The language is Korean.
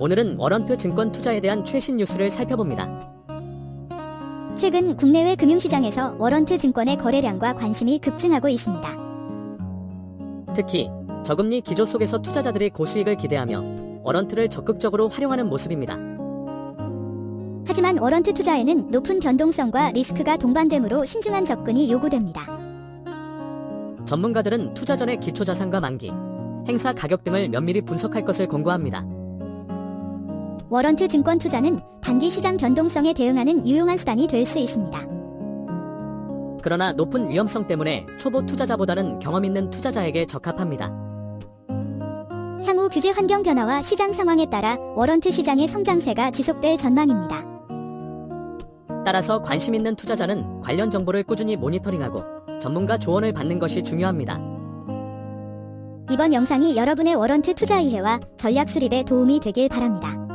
오늘은 워런트 증권 투자에 대한 최신 뉴스를 살펴봅니다. 최근 국내외 금융시장에서 워런트 증권의 거래량과 관심이 급증하고 있습니다. 특히 저금리 기조 속에서 투자자들이 고수익을 기대하며 워런트를 적극적으로 활용하는 모습입니다. 하지만 워런트 투자에는 높은 변동성과 리스크가 동반되므로 신중한 접근이 요구됩니다. 전문가들은 투자 전에 기초 자산과 만기, 행사 가격 등을 면밀히 분석할 것을 권고합니다. 워런트 증권 투자는 단기 시장 변동성에 대응하는 유용한 수단이 될 수 있습니다. 그러나 높은 위험성 때문에 초보 투자자보다는 경험 있는 투자자에게 적합합니다. 향후 규제 환경 변화와 시장 상황에 따라 워런트 시장의 성장세가 지속될 전망입니다. 따라서 관심 있는 투자자는 관련 정보를 꾸준히 모니터링하고 전문가 조언을 받는 것이 중요합니다. 이번 영상이 여러분의 워런트 투자 이해와 전략 수립에 도움이 되길 바랍니다.